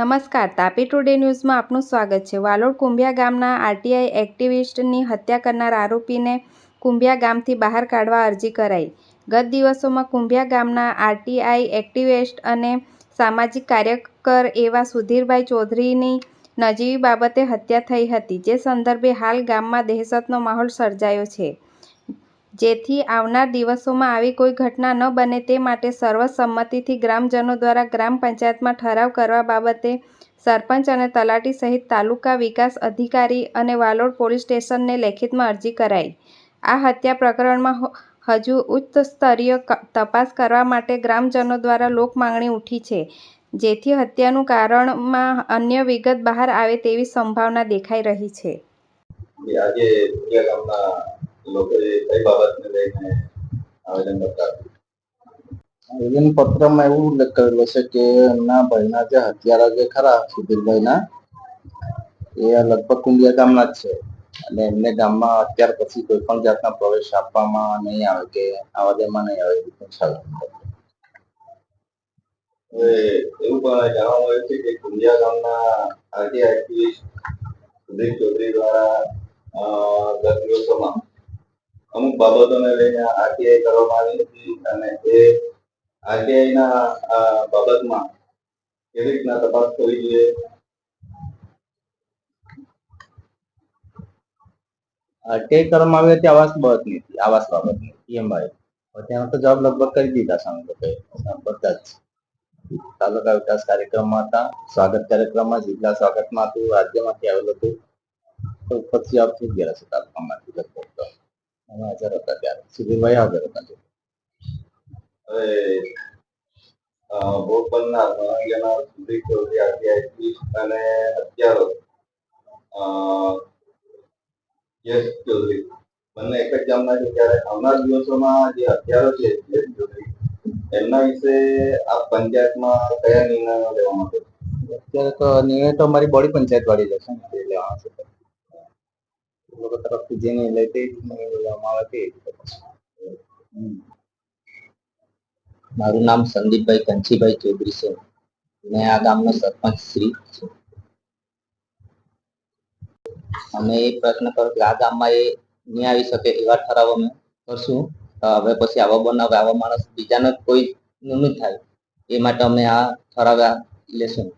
નમસ્કાર, તાપી ટુડે ન્યૂઝમાં આપનું સ્વાગત છે. વાલોડ કુંભિયા ગામના આરટીઆઈ એક્ટિવિસ્ટની હત્યા કરનાર આરોપીને કુંભિયા ગામથી બહાર કાઢવા અરજી કરાઈ. ગત દિવસોમાં કુંભિયા ગામના આરટીઆઈ એક્ટિવિસ્ટ અને સામાજિક કાર્યકર એવા સુધીરભાઈ ચૌધરીની નજીવી બાબતે હત્યા થઈ હતી, જે સંદર્ભે હાલ ગામમાં દહેશતનો માહોલ સર્જાયો છે. જેથી આવનાર દિવસોમાં આવી કોઈ ઘટના ન બને તે માટે સર્વસંમતિથી ગ્રામજનો દ્વારા ગ્રામ પંચાયતમાં ઠરાવ કરવા બાબતે સરપંચ અને તલાટી સહિત તાલુકા વિકાસ અધિકારી અને વાલોડ પોલીસ સ્ટેશનને લેખિતમાં અરજી કરાઈ. આ હત્યા પ્રકરણમાં હજુ ઉચ્ચ સ્તરીય તપાસ કરવા માટે ગ્રામજનો દ્વારા લોકમાંગણી ઉઠી છે, જેથી હત્યાનું કારણમાં અન્ય વિગત બહાર આવે તેવી સંભાવના દેખાઈ રહી છે. આજે લોકોએ કઈ બાબતને લઈને આવેદનપત્ર આપ્યું આવેદન પત્રમાં એવું ઉલ્લેખ કરેલો છે કે એમના ભાઈના જે હત્યારા જે ખરા સુધીરભાઈના એ લગભગ કુંડિયા ગામના જ છે. અને એમને ગામમાં અત્યાર પછી કોઈ પણ જાતના પ્રવેશ આપવામાં નહીં આવે કે આવા દેમાં નહીં આવે એવું હવે એવું પણ જાણવા મળ્યું છે કે કુંડિયા ગામના આરટીઆઈ એક્ટિવિસ્ટ સુધીર ચૌધરી દ્વારા ગત દિવસોમાં અમુક બાબતોને લઈને આરટીઆઈ કરવામાં આવી હતી અને એ આરટીઆઈ ના બાબતમાં કેવી રીતના તપાસ કરવી જોઈએ? આરટીઆઈ કરવામાં આવી હતી આવાસ બાબતની હતી આવાસ બાબતની પીએમઆઈ ત્યાં તો જવાબ લગભગ કરી દીધા સામે લોકોએ બધા જ. તાલુકા વિકાસ કાર્યક્રમમાં હતા, સ્વાગત કાર્યક્રમમાં, જિલ્લા સ્વાગતમાં હતું, રાજ્યમાંથી આવેલું હતું. તો ઉપરથી જવાબ થઈ ગયા છે તાલુકામાંથી લગભગ અમે હાજર હતા ત્યારે સુધીરભાઈ હાજર હતા હવે ભોગ બનનાર મહાંગેના સુધીર ચૌધરી આરટીઆઈ અને હત્યારો યશ ચૌધરી. બંને એક જ ગામના છે. ત્યારે આવનાર દિવસોમાં જે હત્યારો છે યશ ચૌધરી એમના વિશે આ પંચાયતમાં કયા નિર્ણયો લેવા માંગો અત્યારે તો નિર્ણય તો અમારી બોડી પંચાયત વાળી લેશે ને લેવાનો છે. લોકો તરફથી જે નિર્ણય લે તે. મારું નામ સંદીપભાઈ કંચીભાઈ ચૌધરી છે. મેં આ ગામનો સરપંચ શ્રી અમે એ પ્રશ્ન કરો કે આ ગામમાં એ નહીં આવી શકે એવા ઠરાવ અમે કરશું. હવે પછી આવા બનાવ આવા માણસ બીજાને કોઈ નું નહીં થાય. એ માટે અમે આ ઠરાવ લેશું.